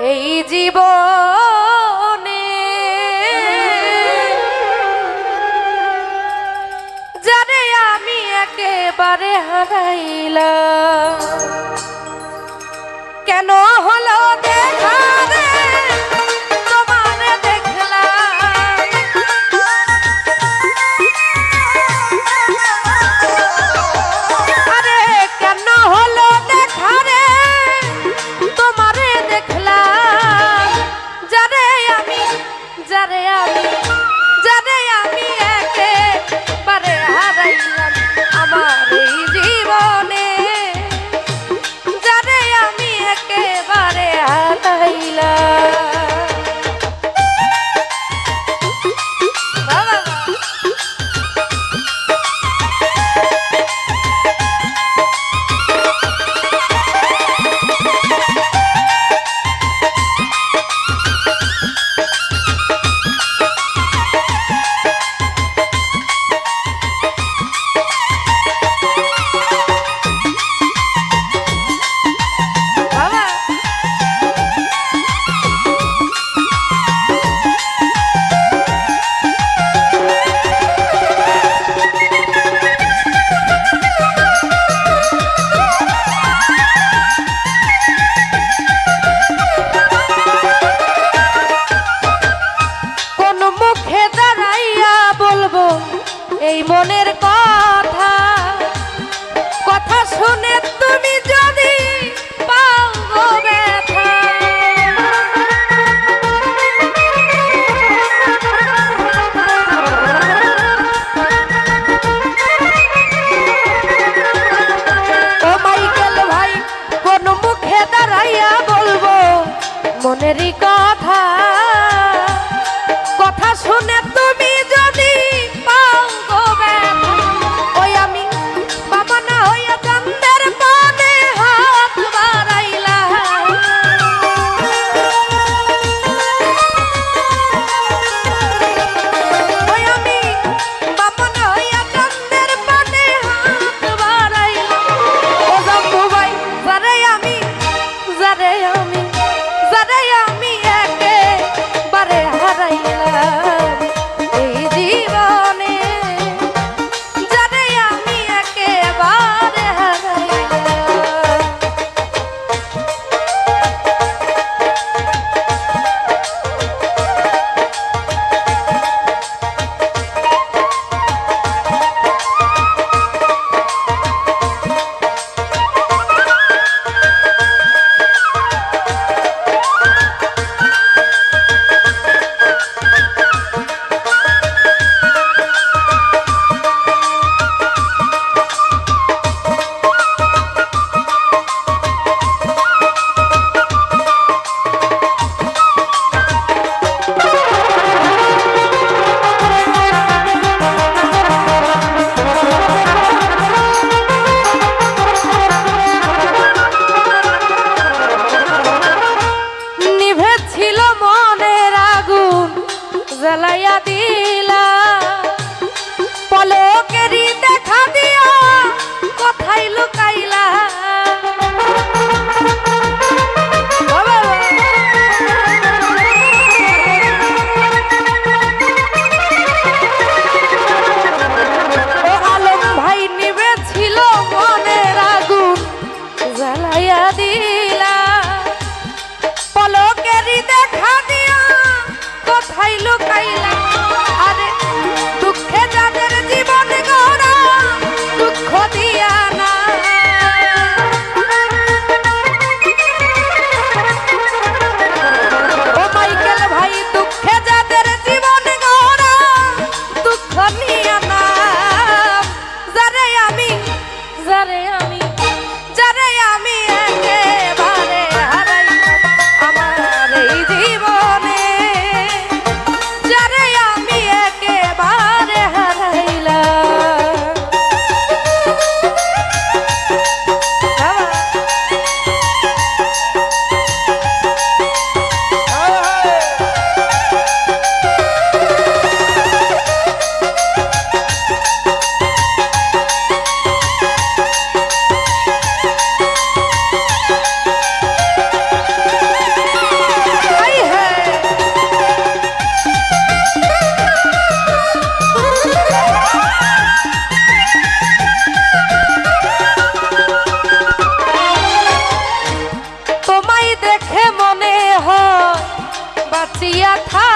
এই জীব জানে আমি একেবারে হারাইলা কেন হলো দেখা শুনে তুমি যদি পাও ব্যথা। ও মাইকেল ভাই কোন মুখে দাঁড়াইয়া বলব মনেরই বাঁচিয়া থা